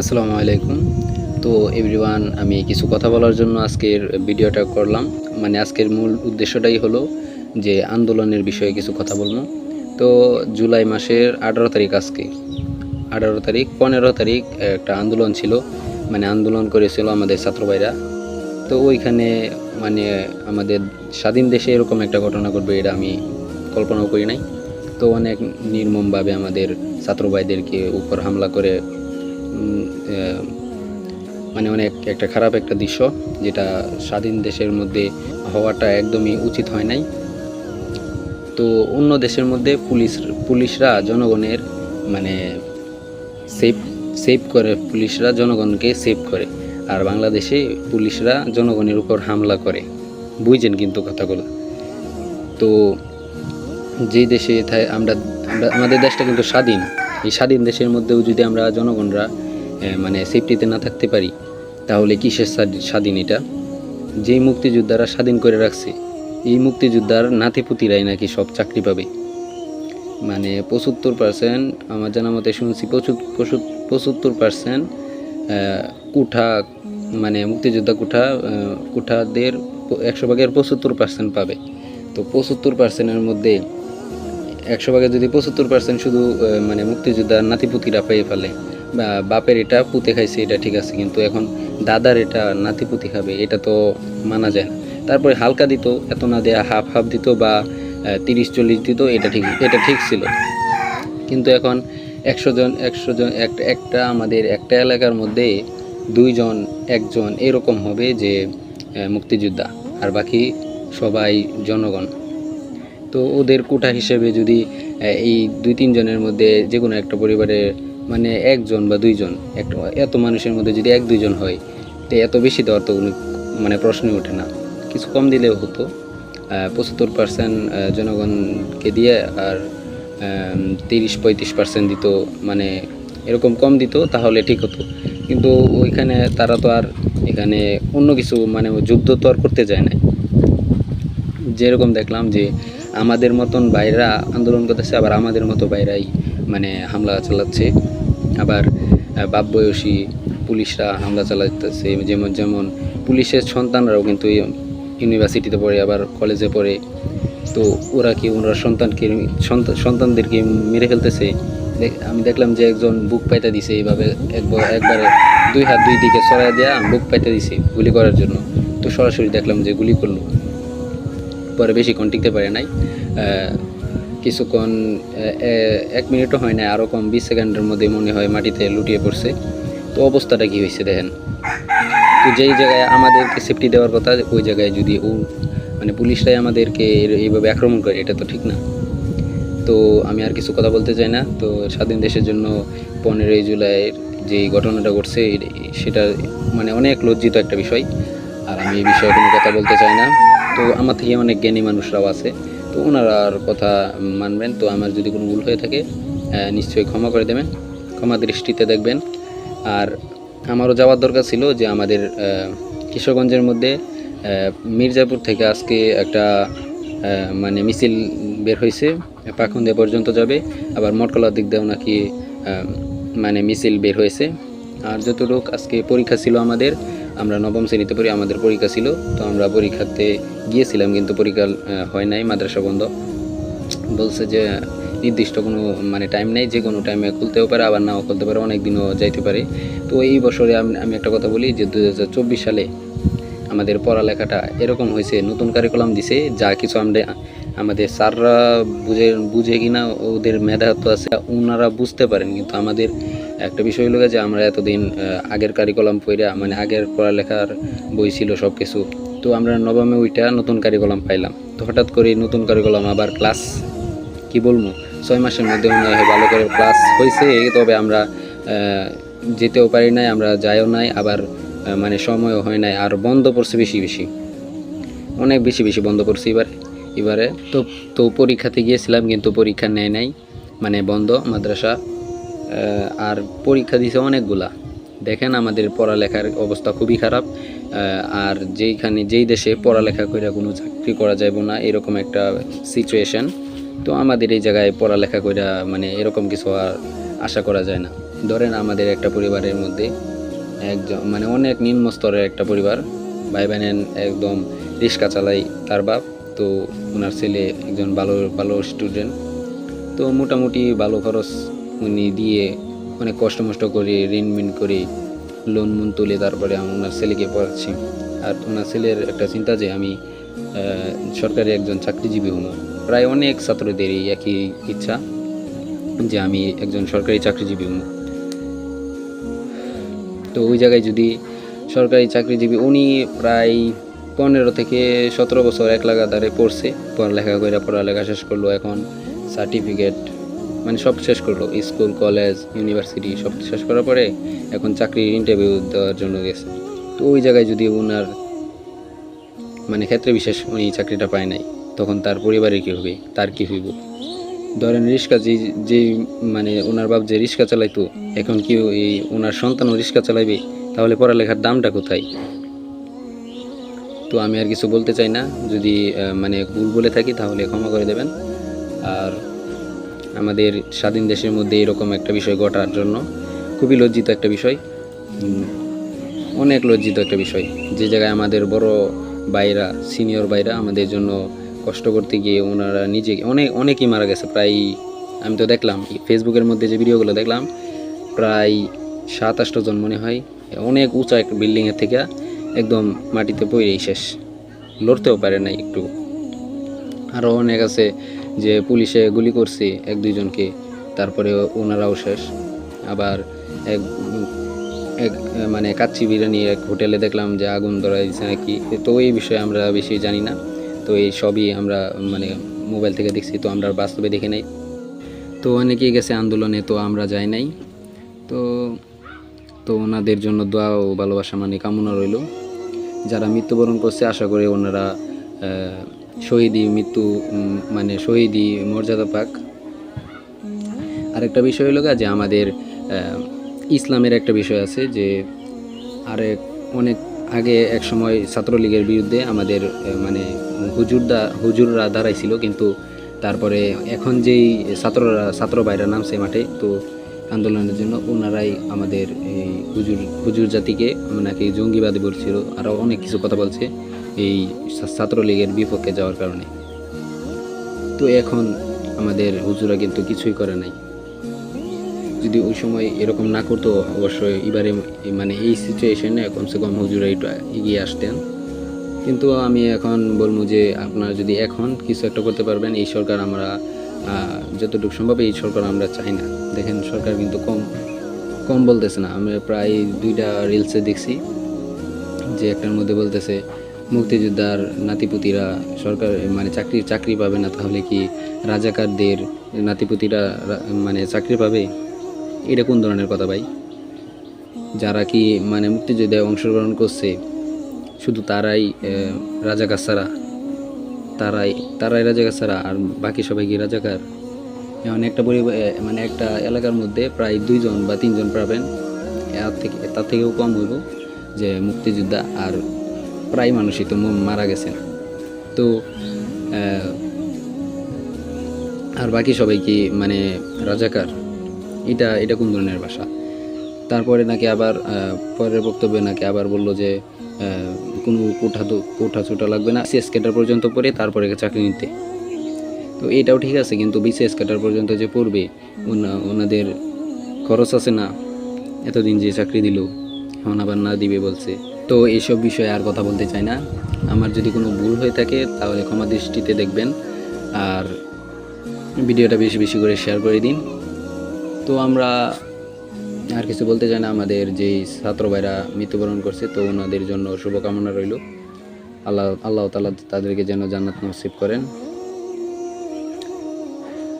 আসসালামু আলাইকুম। তো এভরিওয়ান, আমি কিছু কথা বলার জন্য আজকের ভিডিওটা করলাম। মানে আজকের মূল উদ্দেশ্যটাই হলো যে আন্দোলনের বিষয়ে কিছু কথা বলব। তো জুলাই মাসের আঠারো তারিখ আজকে। আঠারো তারিখ, পনেরো তারিখ একটা আন্দোলন ছিল। মানে আন্দোলন করেছিল আমাদের ছাত্রভাইরা তো ওইখানে মানে আমাদের স্বাধীন দেশে এরকম একটা ঘটনা ঘটবে এটা আমি কল্পনাও করি নাই। তো অনেক নির্মমভাবে আমাদের ছাত্রভাইদেরকে উপর হামলা করে মানে অনেক একটা খারাপ একটা দৃশ্য, যেটা স্বাধীন দেশের মধ্যে হওয়াটা একদমই উচিত হয় নাই। তো অন্য দেশের মধ্যে পুলিশ, পুলিশরা জনগণের মানে সেভ সেভ করে, পুলিশরা জনগণকে সেভ করে, আর বাংলাদেশে পুলিশরা জনগণের উপর হামলা করে। বুঝছেন কিন্তু কথাগুলো? তো যে দেশে আমরা আমরা, আমাদের দেশটা কিন্তু স্বাধীন। এই স্বাধীন দেশের মধ্যেও যদি আমরা জনগণরা মানে সেফটিতে না থাকতে পারি, তাহলে কিসের স্বাধীন এটা? যেই মুক্তিযোদ্ধারা স্বাধীন করে রাখছে, এই মুক্তিযোদ্ধার নাতিপুতিরাই নাকি সব চাকরি পাবে? মানে পঁচাত্তর পার্সেন্ট আমার জানা মতে শুনছি পঁচাত্তর পার্সেন্ট কুঠা মানে মুক্তিযোদ্ধা কুঠা কুঠাদের একশো ভাগের পঁচাত্তর পার্সেন্ট পাবে। তো পঁচাত্তর পার্সেন্টের মধ্যে একশো ভাগে যদি পঁচাত্তর পার্সেন্ট শুধু মানে মুক্তিযোদ্ধার নাতিপুতিরা পেয়ে ফেলে বাপের এটা পুঁতে খাইছে, এটা ঠিক আছে, কিন্তু এখন দাদার এটা নাতিপুতি খাবে, এটা তো মানা যায় না। তারপরে হালকা দিত, এত না দেয়া হাফ হাফ দিত বা তিরিশ চল্লিশ দিত, এটা ঠিক এটা ঠিক ছিল। কিন্তু এখন একশো জন একশো জন একটা একটা আমাদের একটা এলাকার মধ্যে দুইজন, একজন এরকম হবে যে মুক্তিযোদ্ধা, আর বাকি সবাই জনগণ। তো ওদের কোটা হিসেবে যদি এই দুই তিনজনের মধ্যে যে কোনো একটা পরিবারে মানে একজন বা দুইজন, একটা এত মানুষের মধ্যে যদি এক দুইজন হয়, তো এত বেশি দেওয়ার তো কোনো মানে প্রশ্নই ওঠে না। কিছু কম দিলেও হতো। পঁচাত্তর পার্সেন্ট জনগণকে দিয়ে আর তিরিশ, পঁয়ত্রিশ পার্সেন্ট দিত মানে এরকম কম দিত, তাহলে ঠিক হতো। কিন্তু ওইখানে তারা তো আর এখানে অন্য কিছু মানে যুদ্ধ তো আর করতে যায় না যেরকম দেখলাম যে আমাদের মতন বাইরা আন্দোলন করতেছে, আবার আমাদের মতো বাইরাই মানে হামলা চালাচ্ছে। আবার বাপ বয়সী পুলিশরা হামলা চালাতেছে যেমন যেমন পুলিশের সন্তানরাও কিন্তু ইউনিভার্সিটিতে পড়ে, আবার কলেজে পড়ে। তো ওরা কি, ওনার সন্তানকে, সন্তান- সন্তানদেরকে মেরে ফেলতেছে? আমি দেখলাম যে একজন বুক পাইতে দিছে, এইভাবে একবার একবারে দুই হাত দুই দিকে সরাই দেয়া বুক পাইতে দিছে গুলি করার জন্য। তো সরাসরি দেখলাম যে গুলি করল। পরে বেশিক্ষণ টিকতে পারে নাই। কিছুক্ষণ এক মিনিটও হয় না আরও কম, বিশ সেকেন্ডের মধ্যে মনে হয় মাটিতে লুটিয়ে পড়ছে। তো অবস্থাটা কি হয়েছে দেখেন? তো যেই জায়গায় আমাদেরকে সেফটি দেওয়ার কথা, ওই জায়গায় যদি ও মানে পুলিশরাই আমাদেরকে এইভাবে আক্রমণ করে, এটা তো ঠিক না। তো আমি আর কিছু কথা বলতে চাই না। তো স্বাধীন দেশের জন্য পনেরোই জুলাইয়ের যে ঘটনাটা ঘটছে সেটা মানে অনেক লজ্জিত একটা বিষয়। আর আমি এই বিষয়ে কোনো কথা বলতে চাই না। তো আমার থেকে অনেক জ্ঞানী মানুষরাও আছে। তো ওনারা কথা মানবেন, তো আমার যদি কোনো ভুল হয়ে থাকে নিশ্চয়ই ক্ষমা করে দেবেন, ক্ষমা দৃষ্টিতে দেখবেন। আর আমারও যাওয়ার দরকার ছিল যে আমাদের কিশোরগঞ্জের মধ্যে মির্জাপুর থেকে আজকে একটা মানে মিছিল বের হয়েছে, পাখন্দে পর্যন্ত যাবে। আবার মটকলার দিক দিয়েও নাকি মানে মিছিল বের হয়েছে। আর যতটুক আজকে পরীক্ষা ছিল আমাদের আমরা নবম শ্রেণীতে পড়ি, আমাদের পরীক্ষা ছিল, তো আমরা পরীক্ষাতে গিয়েছিলাম কিন্তু পরীক্ষা হয় নাই, মাদ্রাসা বন্ধ। বলছে যে নির্দিষ্ট কোনো মানে টাইম নেই, যে কোনো টাইমে খুলতেও পারে, আবার নাও খুলতে পারে অনেক দিনও যাইতে পারে। তো এই বছরে আমি একটা কথা বলি যে দু হাজার চব্বিশ সালে আমাদের পড়ালেখাটা এরকম হয়েছে, নতুন কারিকুলাম দিছে, যা কিছু আমরা আমাদের স্যাররা বুঝে বুঝে কিনা ওদের মেধাত্ব আছে ওনারা বুঝতে পারেন। কিন্তু আমাদের একটা বিষয় হলো যে আমরা এতদিন আগের কারিকুলাম পড়া মানে আগের পড়ালেখার বই ছিল সব কিছু তো আমরা নবমে ওইটা নতুন কারিকুলাম পাইলাম। তো হঠাৎ করে নতুন কারিকুলাম আবার ক্লাস কি বলব, ছয় মাসের মধ্যে মনে হয় ভালো করে ক্লাস হয়েছে তবে আমরা যেতেও পারি নাই, আমরা যাইও নাই, আবার মানে সময়ও হয় নাই, আর বন্ধ পড়ছে বেশি বেশি। অনেক বেশি বেশি বন্ধ পড়ছে এবারে। এবারে তো তো পরীক্ষাতে গিয়েছিলাম কিন্তু পরীক্ষা নেয় নাই। মানে বন্ধ মাদ্রাসা। আর পরীক্ষা দিছে অনেকগুলা। দেখেন আমাদের পড়ালেখার অবস্থা খুবই খারাপ। আর যেইখানে, যেই দেশে পড়ালেখা করে কোনো চাকরি করা যাবে না, এরকম একটা সিচুয়েশন তো আমাদের এই জায়গায় পড়ালেখা করে মানে এরকম কিছু আর আশা করা যায় না। ধরেন আমাদের একটা পরিবারের মধ্যে একজন মানে অনেক নিম্ন স্তরের একটা পরিবার ভাই বোনেন একদম রিক্সা চালাই তার বাপ। তো ওনার ছেলে একজন ভালো ভালো স্টুডেন্ট তো মোটামুটি ভালো খরচ উনি দিয়ে অনেক কষ্ট মষ্ট করে ঋণ মিন করে লোন মুন তুলে তারপরে আমি ওনার ছেলেকে পড়াচ্ছি। আর ওনার ছেলের একটা চিন্তা যে আমি সরকারি একজন চাকরিজীবী হব। প্রায় অনেক ছাত্রদেরই একই ইচ্ছা যে আমি একজন সরকারি চাকরিজীবী হব। তো ওই জায়গায় যদি সরকারি চাকরিজীবী উনি প্রায় পনেরো থেকে সতেরো বছর এক লাগাতারে পড়ছে, পড়ালেখা করে পড়ালেখা শেষ করল এখন সার্টিফিকেট মানে সব শেষ করল, স্কুল কলেজ ইউনিভার্সিটি সব শেষ করার পরে এখন চাকরির ইন্টারভিউ দেওয়ার জন্য গেছে। তো ওই জায়গায় যদি ওনার মানে ক্ষেত্রে বিশেষ উনি চাকরিটা পায় নাই, তখন তার পরিবারের কী হবে, তার কী হইব? ধরেন রিক্সা যে যে মানে ওনার বাপ যে রিক্সা চালাইতো, এখন কি এই ওনার সন্তানও রিক্সা চালাইবে, তাহলে পড়ালেখার দামটা কোথায়? তো আমি আর কিছু বলতে চাই না। যদি মানে ভুল বলে থাকি তাহলে ক্ষমা করে দেবেন। আর আমাদের স্বাধীন দেশের মধ্যে এরকম একটা বিষয় ঘটার জন্য খুবই লজ্জিত একটা বিষয়। অনেক লজ্জিত একটা বিষয়। যে জায়গায় আমাদের বড় ভাইরা সিনিয়র ভাইরা আমাদের জন্য কষ্ট করতে গিয়ে ওনারা নিজে, অনেক, অনেকই মারা গেছে। প্রায়, আমি তো দেখলাম ফেসবুকের মধ্যে যে ভিডিওগুলো দেখলাম, প্রায় সাত আটটা জন মনে হয়, অনেক উঁচা একটা বিল্ডিংয়ের থেকে একদম মাটিতে পড়েই শেষ। লড়তেও পারে নাই একটু। আরও অনেক আছে যে পুলিশে গুলি করছে এক দুইজনকে তারপরে ওনারাও শেষ। আবার এক এক মানে কাচ্চি বিরিয়ানি এক হোটেলে দেখলাম যে আগুন ধরা দিচ্ছে নাকি। তো এই বিষয়ে আমরা বেশি জানি না। তো এই সবই আমরা মানে মোবাইল থেকে দেখছি, তো আমরা বাস্তবে দেখে নাই। তো অনেকেই গেছে আন্দোলনে, তো আমরা যাই নাই। তো তো ওনাদের জন্য দোয়া ও ভালোবাসা মানে কামনা রইল। যারা মৃত্যুবরণ করছে, আশা করি ওনারা শহীদি মৃত্যু মানে শহীদি মর্যাদা পাক। আরেকটা বিষয় হলো যে আমাদের ইসলামের একটা বিষয় আছে যে আরেক অনেক আগে এক সময় ছাত্রলীগের বিরুদ্ধে আমাদের মানে হুজুরদা, হুজুররা দাঁড়াইছিল, কিন্তু তারপরে এখন যেই ছাত্ররা, ছাত্র ভাইরা নামছে মাঠে, তো আন্দোলনের জন্য ওনারাই আমাদের এই হুজুর হুজুর জাতিকে নাকি জঙ্গিবাদী বলছিল আরও অনেক কিছু কথা বলছে এই ছাত্রলীগের বিপক্ষে যাওয়ার কারণে। তো এখন আমাদের হুজুরা কিন্তু কিছুই করে নাই। যদি ওই সময় এরকম না করতো, অবশ্যই এবারে মানে এই সিচুয়েশনে কমসে কম হুজুরা একটু এগিয়ে আসতেন। কিন্তু আমি এখন বলব যে আপনারা যদি এখন কিছু একটা করতে পারবেন, এই সরকার আমরা যতটুকু সম্ভব এই সরকার আমরা চাই না। দেখেন সরকার কিন্তু কম কম বলতেছে না। আমরা প্রায় দুইটা রিলসে দেখছি যে একটার মধ্যে বলতেছে, মুক্তিযোদ্ধার নাতিপুতিরা সরকার মানে চাকরি চাকরি পাবে না, তাহলে কি রাজাকারদের নাতিপুতিরা মানে চাকরি পাবে? এটা কোন ধরনের কথা ভাই? যারা কি মানে মুক্তিযুদ্ধে অংশগ্রহণ করছে, শুধু তারাই রাজাকার ছাড়া? তারাই তারাই রাজাকার ছাড়া আর বাকি সবাই কি রাজাকার? এমন একটা পরিবার মানে একটা এলাকার মধ্যে প্রায় দুইজন বা তিনজন পাবেন। থেকে, তার থেকেও কম হইব যে মুক্তিযোদ্ধা আর প্রায় মানুষই তো মারা গেছেন। তো আর বাকি সবাই কি মানে রাজাকার? এটা এটা কোন ধরনের ভাষা? তারপরে নাকি আবার পরের বক্তব্যে নাকি আবার বলল যে কোনো কোঠা তো, কোঠা ছোটা লাগবে না। সিএস ক্যাটার পর্যন্ত পড়ে, তারপরে চাকরি নিতে। তো এটাও ঠিক আছে, কিন্তু বিসিএস ক্যাটার পর্যন্ত যে পড়বে, ওনা- ওনাদের খরচ আছে না। এতদিন যে চাকরি দিল, এখন আবার না দিবে বলছে। তো এইসব বিষয়ে আর কথা বলতে চাই না। আমার যদি কোনো ভুল হয়ে থাকে, তাহলে ক্ষমা দৃষ্টিতে দেখবেন। আর ভিডিওটা বেশি বেশি করে শেয়ার করে দিন। তো আমরা আর কিছু বলতে চাই না, আমাদের যেই ছাত্র ভাইরা মৃত্যুবরণ করছে, তো ওনাদের জন্য শুভকামনা রইল। আল্লাহ আল্লাহ তালা তাদেরকে যেন জান্নাত নসিব করেন।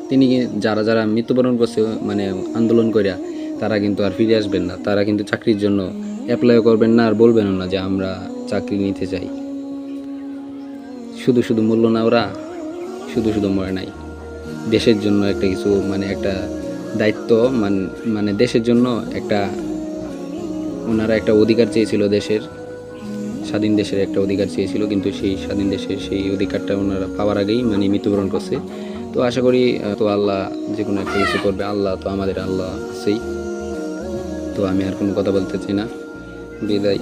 তিনি যারা যারা মৃত্যুবরণ করছে মানে আন্দোলন করিয়া তারা কিন্তু আর ফিরে আসবেন না। তারা কিন্তু চাকরির জন্য অ্যাপ্লাই করবেন না, আর বলবেনও না যে আমরা চাকরি নিতে চাই। শুধু শুধু মূল্য না ওরা, শুধু শুধু মরে নাই। দেশের জন্য একটা কিছু মানে একটা দায়িত্ব, মান- মানে দেশের জন্য একটা, ওনারা একটা অধিকার চেয়েছিল দেশের, স্বাধীন দেশের একটা অধিকার চেয়েছিল, কিন্তু সেই স্বাধীন দেশের সেই অধিকারটা ওনারা পাওয়ার আগেই মানে মৃত্যুবরণ করছে। তো আশা করি তো আল্লাহ যে কোনো একটা কিছু করবে, আল্লাহ তো আমাদের আল্লাহ আছেই। তো আমি আর কোনো কথা বলতে চাই না। বিদায়।